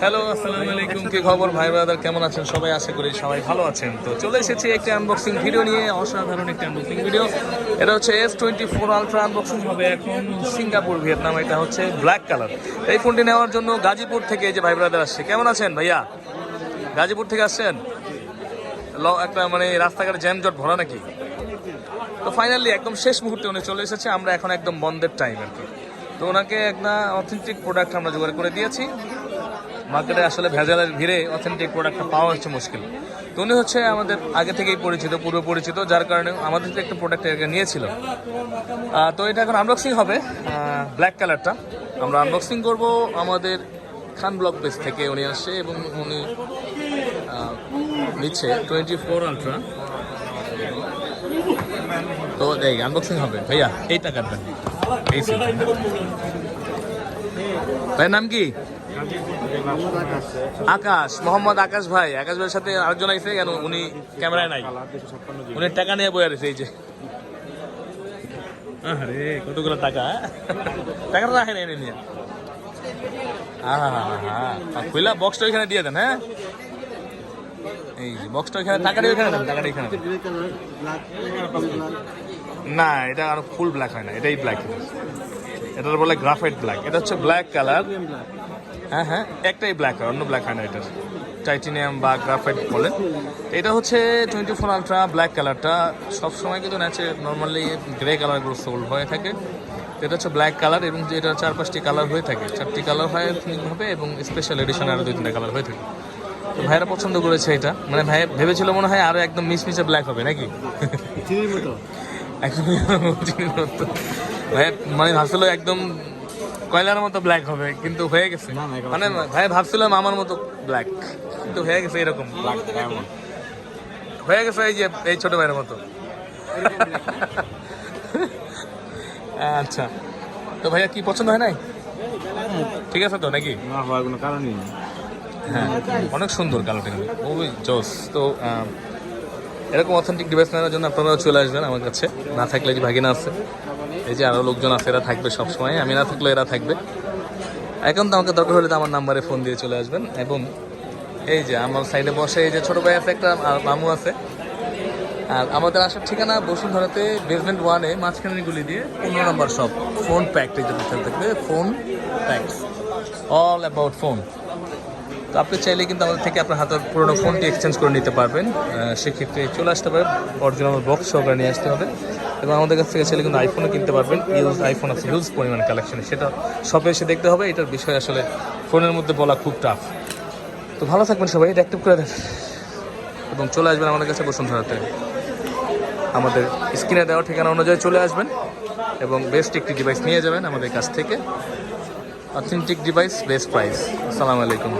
Hello আসসালামু আলাইকুম। কি খবর, ভাই ব্রাদার কেমন আছেন? সবাই আশা করি সবাই ভালো আছেন। তো চলে এসেছি একটি আনবক্সিং ভিডিও নিয়ে, অসাধারণ একটি আনবক্সিং ভিডিও এটা হচ্ছে S twenty four ultra unboxing হবে এখন সিঙ্গাপুর, ভিয়েতনাম। এটা হচ্ছে ব্ল্যাক কালার এই ফোনটি নেওয়ার জন্য গাজীপুর থেকে এই যে ভাই ব্রাদার আসছে। কেমন আছেন ভাইয়া? গাজীপুর থেকে আসছেন? ল- একটা মানে রাস্তাঘাটে জ্যাম জট ভরা নাকি? তো ফাইনালি একদম শেষ মুহূর্তে উনি চলে এসেছে। আমরা এখন একদম বন্ধের টাইম আর কি। তো ওনাকে একটা অথেন্টিক প্রোডাক্ট আমরা জোগাড় করে দিয়েছি। মার্কেটে আসলে ভেজালের ভিড়ে অথেন্টিক প্রোডাক্টটা পাওয়া হচ্ছে মুশকিল। তো উনি হচ্ছে আমাদের আগে থেকেই পরিচিত, পূর্ব পরিচিত, যার কারণে আমাদের থেকে একটা প্রোডাক্ট আগে নিয়েছিল তো এটা এখন আনবক্সিং হবে ব্ল্যাক কালারটা আমরা আনবক্সিং করব আমাদের খান ব্লক পেজ থেকে উনি আসছে এবং উনি নিচ্ছে টোয়েন্টি ফোর আলট্রা তো এই আনবক্সিং হবে। ভাইয়া, এই টাকাটা এই ভাইয়ের নাম কি? আকাশ, মোহাম্মদ আকাশ ভাই। আকাশ ভাইয়ের সাথে আরেকজন আইসে কেন উনি ক্যামেরায় নাই? উনি টাকা নিয়ে বয়ে রয়েছে এই যে। আরে কতগুলো টাকা হ্যাঁ? টাকাটা রাখেন, এনে নিয়ে। খুলা বক্সটা ওইখানে দিয়ে দেন হ্যাঁ? এই বক্সটা ওইখানে, টাকাটা ওইখানে দেন, টাকাটা ওইখানে না, এটা আর ফুল ব্ল্যাক হয় না, এটাই ব্ল্যাক এটা বলে গ্রাফাইট ব্ল্যাক এটা হচ্ছে ব্ল্যাক কালার হ্যাঁ হ্যাঁ একটাই ব্ল্যাক হয় অন্য ব্ল্যাক হয় না এটার। টাইটেনিয়াম বা গ্রাফাইট বলে এটা হচ্ছে টোয়েন্টি ফোর আলট্রা ব্ল্যাক কালারটা সবসময় কিন্তু ন্যাচে নর্মালি গ্রে কালারগুলো সোল্ড হয়ে থাকে। এটা হচ্ছে ব্ল্যাক কালার এবং যে এটা চার পাঁচটি কালার হয়ে থাকে। চারটি কালার হয় হবে এবং স্পেশাল এডিশন আরও দুই তিনটা কালার হয়ে থাকে। তো ভাইরা পছন্দ করেছে এটা। মানে ভাই ভেবেছিল মনে হয় আরও একদম মিসমিসে ব্ল্যাক হবে নাকি? চিনির মতো। একদমই চিনির মতো। ভাই মানে ভাবছিল একদম কয়লার মতো ব্ল্যাক হবে কিন্তু হয়ে গেছে। মানে ভাই ভাবছিলাম আমার মতো ব্ল্যাক কিন্তু হয়ে গেছে এরকম। হয়ে গেছে এই যে এই ছোট ভাইয়ের মতো। আচ্ছা। তো ভাইয়া কি পছন্দ হয় নাই? ঠিক আছে তো নাকি? না হওয়ার কোনো কারণই নেই। হ্যাঁ অনেক সুন্দর কালারটা। কিন্তু খুবই জোস। তো এরকম অথেন্টিক ডিভাইস নেওয়ার জন্য আপনারাও চলে আসবেন আমার কাছে। না থাকলে যে ভাগিনা আছে? এই যে আরও লোকজন আছে, এরা থাকবে সবসময়। আমি না থাকলেও এরা থাকবে। এখন তো আমাকে দরকার হলে তো আমার নাম্বারে ফোন দিয়ে চলে আসবেন। এবং এই যে আমার সাইডে বসে এই যে ছোটো ভাই আছে, একটা আর মামু আছে। আর আমাদের আসার ঠিকানা বসুন্ধরাতে বেসমেন্ট ওয়ানে মাঝখানে গুলি দিয়ে পনেরো নম্বর শপ ফোন প্যাক্ট এই যে থাকবে phone facts all about phone তো আপনি চাইলে কিন্তু আমাদের থেকে আপনার হাতের পুরোনো ফোনটি এক্সচেঞ্জ করে নিতে পারবেন। সেক্ষেত্রে চলে আসতে পারেন। অরিজিনাল বক্স সহকারে নিয়ে আসতে হবে। এবং আমাদের কাছ থেকে চাইলে কিন্তু আইফোনও কিনতে পারবেন। ইউজ আইফোন আছে হিউজ পরিমাণ কালেকশন সেটা শপে এসে দেখতে হবে। এটার বিষয় আসলে ফোনের মধ্যে বলা খুব টাফ তো ভালো থাকবেন সবাই, এটা অ্যাক্টিভ করে দেন। এবং চলে আসবেন আমাদের কাছে বসুন্ধরাতে। আমাদের স্ক্রিনে দেওয়া ঠিকানা অনুযায়ী চলে আসবেন এবং বেস্ট একটি ডিভাইস নিয়ে যাবেন আমাদের কাছ থেকে। অথেন্টিক ডিভাইস বেস্ট প্রাইস আসসালামু আলাইকুম।